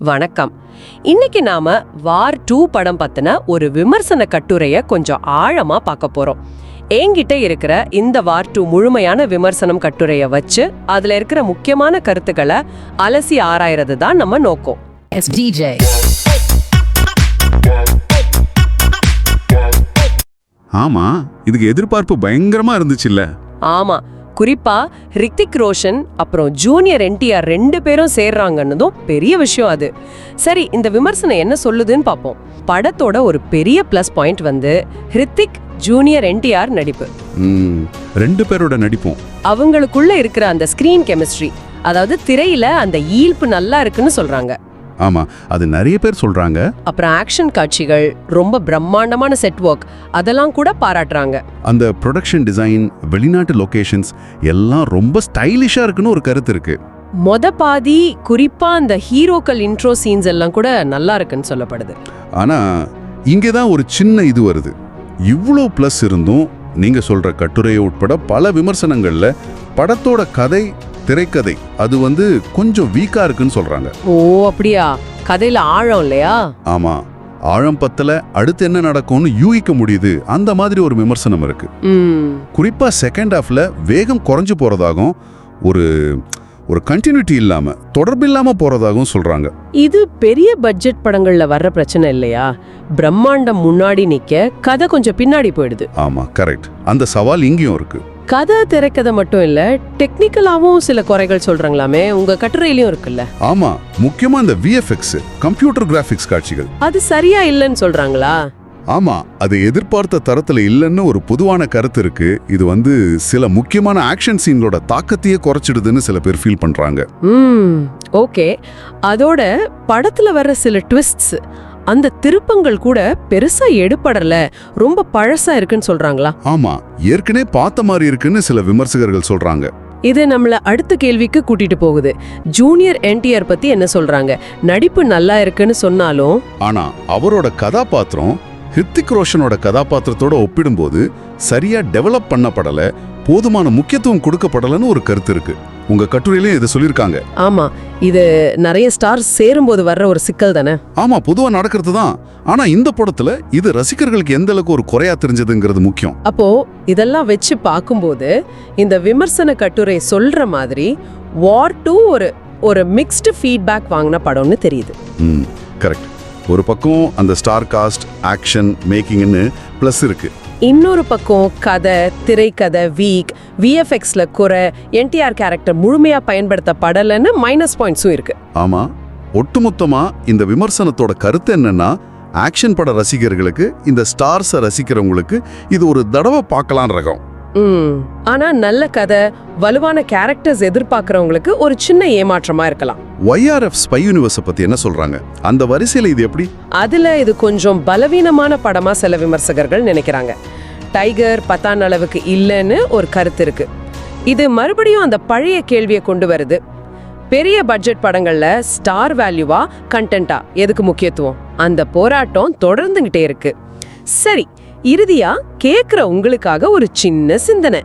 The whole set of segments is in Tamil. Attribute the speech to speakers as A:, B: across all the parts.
A: வணக்கம். இன்னைக்கு நாம வார் டூ படம் பத்தின ஒரு விமர்சன கட்டுரைய கொஞ்சம் ஆழமா பார்க்க போறோம். என்கிட்ட இருக்கிற இந்த வார் டூ முழுமையான விமர்சனம் கட்டுரைய வச்சு அதுல இருக்கிற முக்கியமான கருத்துக்களை அலசி ஆராயறது தான் நம்ம நோக்கம்.
B: ஆமா இதுக்கு எதிர்பார்ப்பு பயங்கரமா இருந்துச்சுல்ல.
A: ஆமா குறிப்பா ரித்திக் ரோஷன் அப்புறம் ஜூனியர் என்டிஆர் ரெண்டு பேரும் சேர்றாங்கன்னதும் பெரிய விஷயம் அது. சரி இந்த விமர்சனம் என்ன சொல்லுதுன்னு பார்ப்போம் படத்தோட ஒரு பெரிய ப்ளஸ் பாயிண்ட் வந்து ஹிருத்திக் ஜூனியர் என்டிஆர் நடிப்பு.
B: ரெண்டு பேரோட நடிப்பும்.
A: அவங்களுக்குள்ள இருக்கிற அந்த ஸ்கிரீன் கெமிஸ்ட்ரி அதாவது திரையில அந்த ஈர்ப்பு நல்லா இருக்குன்னு சொல்றாங்க.
B: ஆமா அது நிறைய பேர் சொல்றாங்க.
A: அப்புறம் ஆக்ஷன் காட்சிகள் ரொம்ப பிரம்மாண்டமான செட் ஒர்க் அதெல்லாம் கூட பாராட்டுறாங்க.
B: அந்த ப்ரொடக்ஷன் டிசைன் வெளிநாட்டு லொகேஷன்ஸ் எல்லாம் ரொம்ப ஸ்டைலிஷா இருக்குன்னு ஒரு கருத்து இருக்கு.
A: மொத பாதி குறிப்பா அந்த ஹீரோக்கள் இன்ட்ரோ சீன்ஸ் எல்லாம் கூட நல்லா இருக்குன்னு சொல்லப்படுது.
B: ஆனா இங்கே தான் ஒரு சின்ன இது வருது. இவ்வளோ ப்ளஸ் இருந்தும் நீங்க சொல்ற கட்டுரை உட்பட பல விமர்சனங்கள்ல படத்தோட கதை திரைக்கதை. அது வந்து கொஞ்சம் வீக்கா இருக்குன்னு சொல்றாங்க.
A: ஓ அப்படியா? கதையில ஆழம் இல்லையா?
B: ஆமா. ஆழம் பத்தல அடுத்து என்ன நடக்கும்னு யூகிக்க முடியுது. அந்த மாதிரி ஒரு விமர்சனம் இருக்கு. குறிப்பா செகண்ட் ஹாஃப்ல வேகம் குறைஞ்சு போறதாகவும் ஒரு ஒரு கண்டினியூட்டி இல்லாம தொடர்பு இல்லாம போறதாகவும் சொல்றாங்க.
A: இது பெரிய பட்ஜெட் படங்கள்ல வர்ற பிரச்சனை இல்லையா? பிரம்மாண்டம் முன்னாடி நிக்க கதை கொஞ்சம் பின்னாடி போயிடுது.
B: ஆமா கரெக்ட் அந்த சவால் இங்கேயும் இருக்கு.
A: கதை திரைக்கதை மட்டும் இல்ல டெக்னிக்கலாவும் சில குறைகள் சொல்றாங்களாமே. உங்க கட்டுரையிலயும் இருக்குல்ல?
B: ஆமா முக்கியமா இந்த விஎஃப்எக்ஸ் கம்ப்யூட்டர் கிராபிக்ஸ் காட்சிகள்.
A: அது சரியா இல்லைன்னு சொல்றாங்களா?
B: ஆமா அது எதிர்பார்த்த தரத்துல இல்லைன்னு ஒரு பொதுவான கருத்து இருக்கு. இது வந்து சில முக்கியமான ஆக்ஷன் சீன்களோட தாக்கத்தையே குறைச்சிடுதுன்னு சில பேர் ஃபீல் பண்றாங்க.
A: ஓகே. அதோட படத்துல வர்ற சில ட்விஸ்ட்ஸ் அந்த திருப்பங்கள் கூட பெருசா எடுபடல. ரொம்ப பழசா இருக்குன்னு சொல்றாங்களா?
B: ஆமா ஏற்கனவே பார்த்த மாதிரி இருக்குன்னு சில விமர்சகர்கள் சொல்றாங்க.
A: இது நம்மள அடுத்த கேள்விக்கு கூட்டிட்டு போகுது. ஜூனியர் என்டிஆர் பத்தி என்ன சொல்றாங்க? நடிப்பு நல்லா இருக்குன்னு சொன்னாலும்
B: ஆனா அவரோட கதாபாத்திரம் ஹிருத்திக் ரோஷனோட கதாபாத்திரத்தோட ஒப்பிடும்போது சரியா டெவலப் பண்ணப்படல போதுமான முக்கியத்துவம் கொடுக்கப்படலன்னு ஒரு கருத்து இருக்கு. உங்க கட்டுரையிலயும் இதை சொல்லியிருக்காங்க.
A: ஆமா இது நிறைய ஸ்டார்ஸ் சேரும்போது வர்ற ஒரு சிக்கல் தானே?
B: ஆமா பொதுவா நடக்கிறது தான். ஆனா இந்த படத்துல இது ரசிகர்களுக்கு எந்த அளவுக்கு ஒரு குறையா தெரிஞ்சதுங்கிறது முக்கியம்.
A: அப்போ இதெல்லாம் வச்சு பார்க்கும்போது இந்த விமர்சன கட்டுரை சொல்ற மாதிரி வார் டூ ஒரு ஒரு மிக்ஸ்டு ஃபீட்பேக் வாங்கின படம்னு தெரியுது.
B: ம் கரெக்ட் ஒரு பக்கம் அந்த ஸ்டார் காஸ்ட் ஆக்ஷன் மேக்கிங்னு ப்ளஸ் இருக்கு.
A: இன்னொரு பக்கம் கதை திரைக்கதை வீக் விஎஃப்எக்ஸில் குறை என்டிஆர் கேரக்டர் முழுமையாக பயன்படுத்தப்படலைன்னு மைனஸ் பாயிண்ட்ஸும் இருக்கு.
B: ஆமாம் ஒட்டுமொத்தமாக இந்த விமர்சனத்தோட கருத்து என்னன்னா ஆக்ஷன் பட ரசிகர்களுக்கு இந்த ஸ்டார்ஸை ரசிக்கிறவங்களுக்கு இது ஒரு தடவை பார்க்கலாம் ரகம்.
A: ஆனா நல்ல கதை வலுவான கேரக்டர்ஸ் எதிர்பார்க்கறவங்களுக்கு ஒரு சின்ன ஏமாற்றமா இருக்கலாம்.
B: ஒய்ஆர்எஃப் ஸ்பை யூனிவர்ஸை பத்தி என்ன சொல்றாங்க? அந்த வரிசையில இது எப்படி?
A: அதுல இது கொஞ்சம் பலவீனமான படமா சில விமர்சகர்கள் நினைக்கிறாங்க. டைகர் பத்தான் அளவுக்கு இல்லைன்னு ஒரு கருத்து இருக்கு. இது மறுபடியும் அந்த பழைய கேள்வியை கொண்டு வருது. பெரிய பட்ஜெட் படங்கள்ல ஸ்டார் வேல்யூவா கண்டென்ட்டா எதுக்கு முக்கியத்துவம்? அந்த போராட்டம் தொடர்ந்துகிட்டே இருக்கு. சரி இறுதியா கேக்குற உங்களுக்காக ஒரு சின்ன சிந்தனை.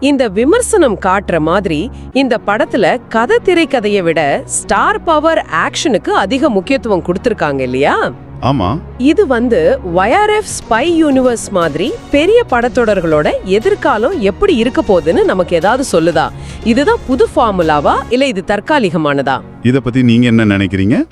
A: இந்த விமர்சனம் காட்டுற மாதிரி இந்த படத்துல கதை திரைக்கதையை விட ஸ்டார் பவர் ஆக்ஷனுக்கு அதிக முக்கியத்துவம் கொடுத்திருக்காங்க இல்லையா?
B: ஆமா.
A: இது வந்து YRF ஸ்பை யூனிவர்ஸ் மாதிரி பெரிய படத்தொடர்களோட எதிர்காலம் எப்படி இருக்க போகுதுன்னு நமக்கு ஏதாவது சொல்லுதா? இதுதான் புது ஃபார்முலாவா இல்ல இது தற்காலிகமானதா?
B: இத பத்தி நீங்க என்ன நினைக்கிறீங்க?